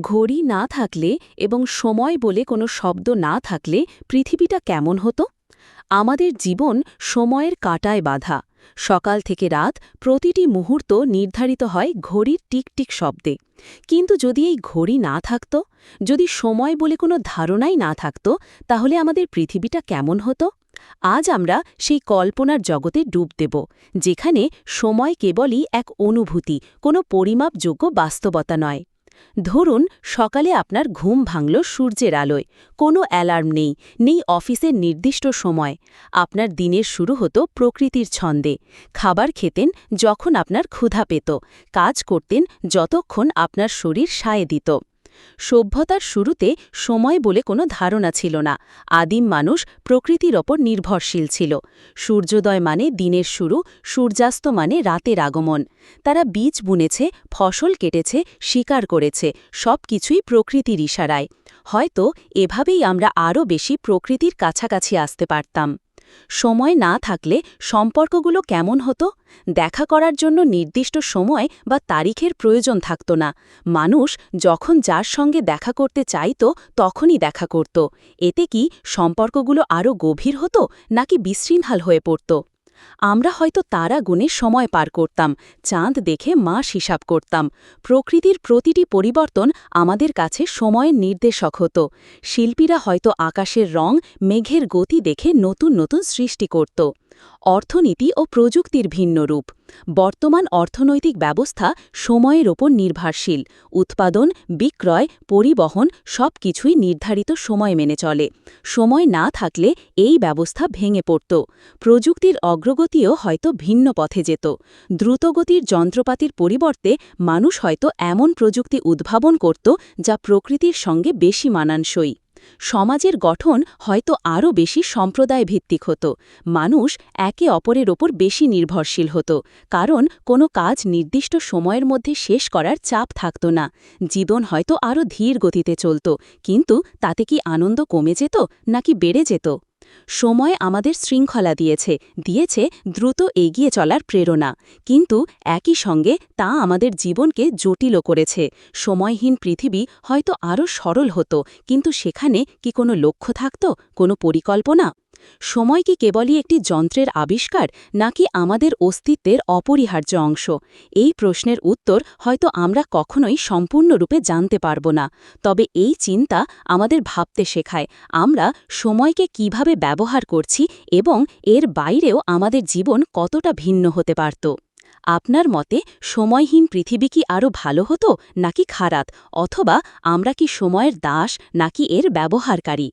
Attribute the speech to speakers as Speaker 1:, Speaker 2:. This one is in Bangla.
Speaker 1: ঘড়ি না থাকলে এবং সময় বলে কোনো শব্দ না থাকলে পৃথিবীটা কেমন হতো? আমাদের জীবন সময়ের কাটায় বাধা। সকাল থেকে রাত প্রতিটি মুহূর্ত নির্ধারিত হয় ঘড়ির টিকটিক শব্দে। কিন্তু যদি এই ঘড়ি না থাকত, যদি সময় বলে কোনো ধারণাই না থাকত, তাহলে আমাদের পৃথিবীটা কেমন হতো? আজ আমরা সেই কল্পনার জগতে ডুব দেব, যেখানে সময় কেবলই এক অনুভূতি, কোনো পরিমাপযোগ্য বাস্তবতা নয়। ধরুন, সকালে আপনার ঘুম ভাঙল সূর্যের আলোয়। কোনো অ্যালার্ম নেই নেই অফিসের নির্দিষ্ট সময়। আপনার দিনের শুরু হতো প্রকৃতির ছন্দে। খাবার খেতেন যখন আপনার ক্ষুধা পেত। কাজ করতেন যতক্ষণ আপনার শরীর সায়ে দিত। সভ্যতার শুরুতে সময় বলে কোনো ধারণা ছিল না। আদিম মানুষ প্রকৃতির ওপর নির্ভরশীল ছিল। সূর্যোদয় মানে দিনের শুরু, সূর্যাস্ত মানে রাতের আগমন। তারা বীজ বুনেছে, ফসল কেটেছে, শিকার করেছে সব কিছুই প্রকৃতির ইশারায়। হয়তো এভাবেই আমরা আরও বেশি প্রকৃতির কাছাকাছি আসতে পারতাম। সময় না থাকলে সম্পর্কগুলো কেমন হতো? দেখা করার জন্য নির্দিষ্ট সময় বা তারিখের প্রয়োজন থাকত না। মানুষ যখন যার সঙ্গে দেখা করতে চাইত, তখনই দেখা করত। এতে কি সম্পর্কগুলো আরও গভীর হতো নাকি বিশৃঙ্খল হয়ে পড়ত? আমরা হয়তো তারা গুণে সময় পার করতাম, চাঁদ দেখে মাস হিসাব করতাম। প্রকৃতির প্রতিটি পরিবর্তন আমাদের কাছে সময়ের নির্দেশক হতো। শিল্পীরা হয়তো আকাশের রং, মেঘের গতি দেখে নতুন নতুন সৃষ্টি করত। অর্থনীতি ও প্রযুক্তির ভিন্ন রূপ। বর্তমান অর্থনৈতিক ব্যবস্থা সময়ের ওপর নির্ভরশীল। উৎপাদন, বিক্রয়, পরিবহন সব কিছুই নির্ধারিত সময় মেনে চলে। সময় না থাকলে এই ব্যবস্থা ভেঙে পড়ত। প্রযুক্তির অগ্রগতিও হয়তো ভিন্ন পথে যেত। দ্রুতগতির যন্ত্রপাতির পরিবর্তে মানুষ হয়তো এমন প্রযুক্তি উদ্ভাবন করত যা প্রকৃতির সঙ্গে বেশি মানানসই। সমাজের গঠন হয়তো আরও বেশি সম্প্রদায় ভিত্তিক হতো। মানুষ একে অপরের ওপর বেশি নির্ভরশীল হতো, কারণ কোনো কাজ নির্দিষ্ট সময়ের মধ্যে শেষ করার চাপ থাকত না। জীবন হয়তো আরও ধীর গতিতে চলত, কিন্তু তাতে কি আনন্দ কমে যেত নাকি বেড়ে যেত? সময় আমাদের শৃঙ্খলা দিয়েছে দিয়েছে দ্রুত এগিয়ে চলার প্রেরণা। কিন্তু একই সঙ্গে তা আমাদের জীবনকে জটিলও করেছে। সময়হীন পৃথিবী হয়তো আরও সরল হতো, কিন্তু সেখানে কি কোনো লক্ষ্য থাকত, কোনো পরিকল্পনা? সময় কি কেবলই একটি যন্ত্রের আবিষ্কার, নাকি আমাদের অস্তিত্বের অপরিহার্য অংশ? এই প্রশ্নের উত্তর হয়তো আমরা কখনোই সম্পূর্ণরূপে জানতে পারব না। তবে এই চিন্তা আমাদের ভাবতে শেখায়, আমরা সময়কে কীভাবে ব্যবহার করছি এবং এর বাইরেও আমাদের জীবন কতটা ভিন্ন হতে পারত? আপনার মতে, সময়হীন পৃথিবী কি আরও ভালো হতো, নাকি খারাপ? অথবা আমরা কি সময়ের দাস, নাকি এর ব্যবহারকারী?